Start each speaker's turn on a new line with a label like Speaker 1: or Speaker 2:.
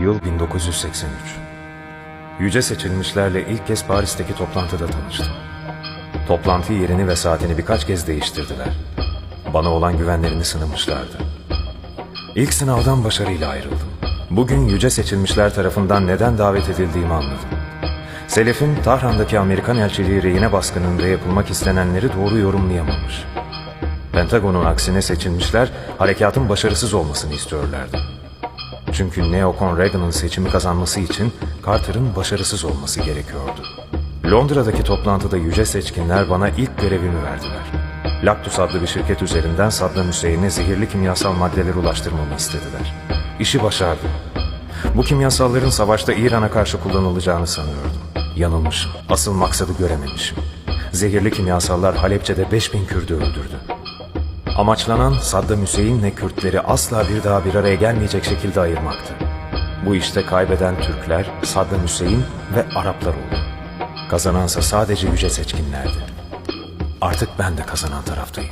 Speaker 1: Yıl 1983. Yüce seçilmişlerle ilk kez Paris'teki toplantıda tanıştım. Toplantı yerini ve saatini birkaç kez değiştirdiler. Bana olan güvenlerini sınamışlardı. İlk sınavdan başarıyla ayrıldım. Bugün yüce seçilmişler tarafından neden davet edildiğimi anladım. Selef'in Tahran'daki Amerikan elçiliği rehine baskınında yapılmak istenenleri doğru yorumlayamamış. Pentagon'un aksine seçilmişler harekatın başarısız olmasını istiyorlardı. Çünkü neokon Reagan'ın seçimi kazanması için Carter'ın başarısız olması gerekiyordu. Londra'daki toplantıda yüce seçkinler bana ilk görevimi verdiler. Lactus adlı bir şirket üzerinden Saddam Hüseyin'e zehirli kimyasal maddeler ulaştırmamı istediler. İşi başardım. Bu kimyasalların savaşta İran'a karşı kullanılacağını sanıyordum. Yanılmışım. Asıl maksadı görememişim. Zehirli kimyasallar Halepçe'de 5000 Kürdü öldürdü. Amaçlanan Saddam Hüseyin'le Kürtleri asla bir daha bir araya gelmeyecek şekilde ayırmaktı. Bu işte kaybeden Türkler, Saddam Hüseyin ve Araplar oldu. Kazanansa sadece yüce seçkinlerdi. Artık ben de kazanan taraftayım.